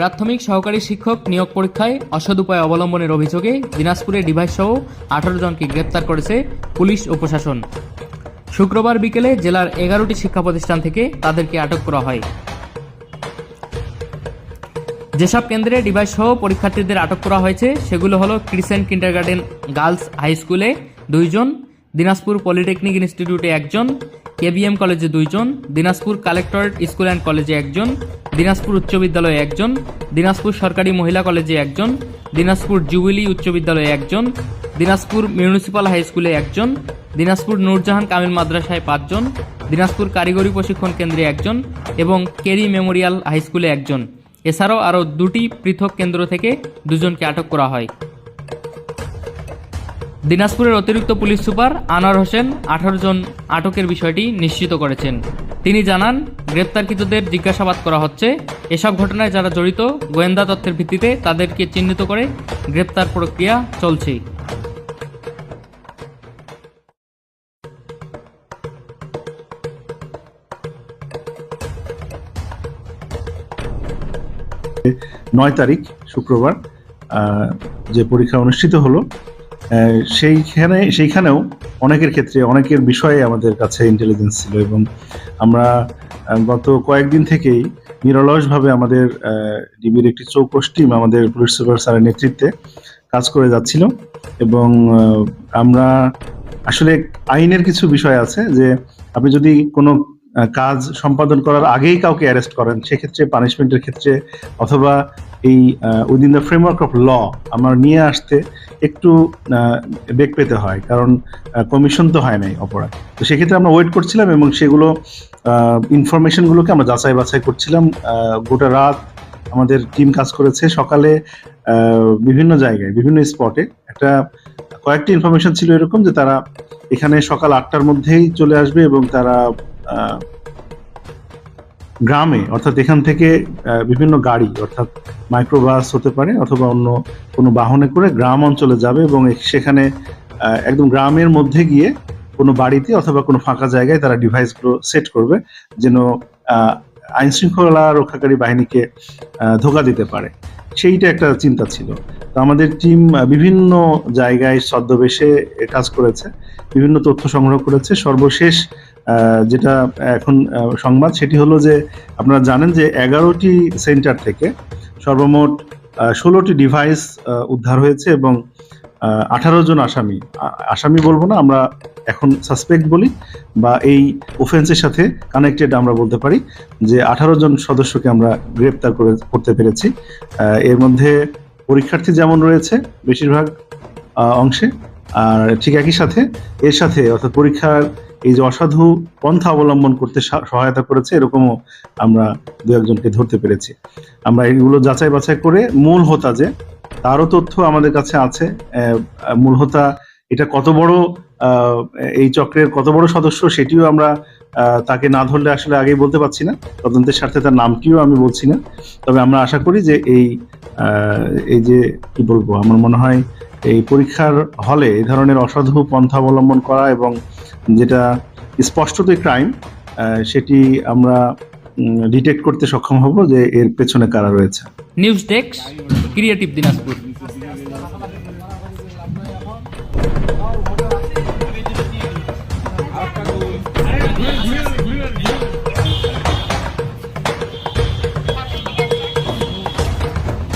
প্রাথমিক সহকারী শিক্ষক নিয়োগ পরীক্ষায় অসৎ উপায় অবলম্বনের অভিযোগে দিনাজপুরে ডিভাইস সহ আঠারো জনকে গ্রেপ্তার করেছে পুলিশ ও প্রশাসন। শুক্রবার বিকেলে জেলার এগারোটি শিক্ষা প্রতিষ্ঠান থেকে তাদেরকে আটক করা হয়। যেসব কেন্দ্রে ডিভাইস সহ পরীক্ষার্থীদের আটক করা হয়েছে, সেগুলো হলো ক্রিসেন্ট কিন্ডারগার্ডেন গার্লস হাই স্কুলে দুইজন, দিনাজপুর পলিটেকনিক ইনস্টিটিউটে একজন, কেবিএম কলেজে দুইজন, দিনাজপুর কালেক্টরেট স্কুল অ্যান্ড কলেজে একজন দিনাজপুর উচ্চ বিদ্যালয়ে একজন, দিনাজপুর সরকারি মহিলা কলেজে একজন, দিনাজপুর জুবিলি উচ্চ বিদ্যালয়ে একজন, দিনাজপুর মিউনিসিপ্যাল হাই স্কুলে একজন, দিনাজপুর নূরজাহান কামিল মাদ্রাসায় পাঁচজন, দিনাজপুর কারিগরি প্রশিক্ষণ কেন্দ্রে একজন এবং কেরি মেমোরিয়াল হাই স্কুলে একজন। এছাড়াও আরও দুটি পৃথক কেন্দ্র থেকে দুজনকে আটক করা হয়। দিনাজপুরের অতিরিক্ত পুলিশ সুপার আনোয়ার হোসেন আঠারো জন আটকের বিষয়টি নিশ্চিত করেছেন। তিনি জানান, গ্রেপ্তারকৃতদের জিজ্ঞাসাবাদ করা হচ্ছে, এসব ঘটনায় যারা জড়িত, গোয়েন্দা তথ্যের ভিত্তিতে তাদেরকে চিহ্নিত করে গ্রেপ্তার প্রক্রিয়া চলছে। নয় তারিখ শুক্রবার যে পরীক্ষা অনুষ্ঠিত হলো সেইখানে, সেইখানেও অনেকের ক্ষেত্রে, অনেকের বিষয়ে আমাদের কাছে ইন্টেলিজেন্স ছিল এবং আমরা গত কয়েকদিন থেকেই নিরলসভাবে আমাদের ডিবির একটি চৌকস টিম আমাদের পুলিশ সুপার স্যারের নেতৃত্বে কাজ করে যাচ্ছিল এবং আমরা আসলে আইনের কিছু বিষয় আছে যে আপনি যদি কোনো কাজ সম্পাদন করার আগেই কাউকে অ্যারেস্ট করেন, সেক্ষেত্রে পানিশমেন্টের ক্ষেত্রে অথবা এই within the framework of law আমার নিয়ে আসতে একটু বেগ পেতে হয়। কারণ কমিশন তো হয় নাই অপরাধ। তো সেক্ষেত্রে আমরা ওয়েট করছিলাম এবং সেগুলো ইনফরমেশনগুলোকে আমরা যাচাই বাছাই করছিলাম। গোটা রাত আমাদের টিম কাজ করেছে। সকালে বিভিন্ন জায়গায়, বিভিন্ন স্পটে একটা, কয়েকটি ইনফরমেশন ছিল এরকম যে তারা এখানে সকাল আটটার মধ্যেই চলে আসবে এবং তারা গ্রামে, অর্থাৎ এখান থেকে বিভিন্ন গাড়ি, অর্থাৎ মাইক্রোবাস হতে পারে অথবা অন্য কোনো বাহনে করে গ্রাম অঞ্চলে যাবে এবং সেখানে একদম গ্রামের মধ্যে গিয়ে কোনো বাড়িতে অথবা কোনো ফাঁকা জায়গায় তারা ডিভাইসগুলো সেট করবে যেন আইন শৃঙ্খলা রক্ষাকারী বাহিনীকে ধোকা দিতে পারে। সেইটা একটা চিন্তা ছিল। তো আমাদের টিম বিভিন্ন জায়গায় ছদ্মবেশে কাজ করেছে, বিভিন্ন তথ্য সংগ্রহ করেছে। সর্বশেষ যেটা এখন সংবাদ, সেটি হলো যে আপনারা জানেন যে এগারোটি সেন্টার থেকে সর্বমোট ষোলোটি ডিভাইস উদ্ধার হয়েছে এবং আঠারো জন আসামি। আসামি বলব না, আমরা এখন সাসপেক্ট বলি বা এই ওফেন্সের সাথে কানেক্টেড আমরা বলতে পারি যে আঠারো জন সদস্যকে আমরা গ্রেপ্তার করে করতে পেরেছি। এর মধ্যে পরীক্ষার্থী যেমন রয়েছে বেশিরভাগ অংশে, আর ঠিক একই সাথে, এর সাথে অর্থাৎ পরীক্ষার এই যে অসাধু পন্থা অবলম্বন করতে সহায়তা করেছে, এরকমও আমরা দু একজনকে ধরতে পেরেছি। আমরা এগুলো যাচাই বাছাই করে মূল হোতা যে, তারও তথ্য আমাদের কাছে আছে। মূল হোতা এটা কত বড় এই চক্রের কত বড় সদস্য সেটিও আমরা তাকে না ধরলে আসলে আগেই বলতে পারছি না। তদন্তের স্বার্থে তার নামটিও আমি বলছি না। তবে আমরা আশা করি যে এই এই যে, কি বলব, আমার মনে হয় এই পরীক্ষার হলে এই ধরনের অসাধু পন্থা অবলম্বন করা এবং যেটা স্পষ্টতই ক্রাইম সেটি আমরা ডিটেক্ট করতে সক্ষম হব যে এর পেছনে কারা রয়েছে news desk creative Dinajpur Yeah.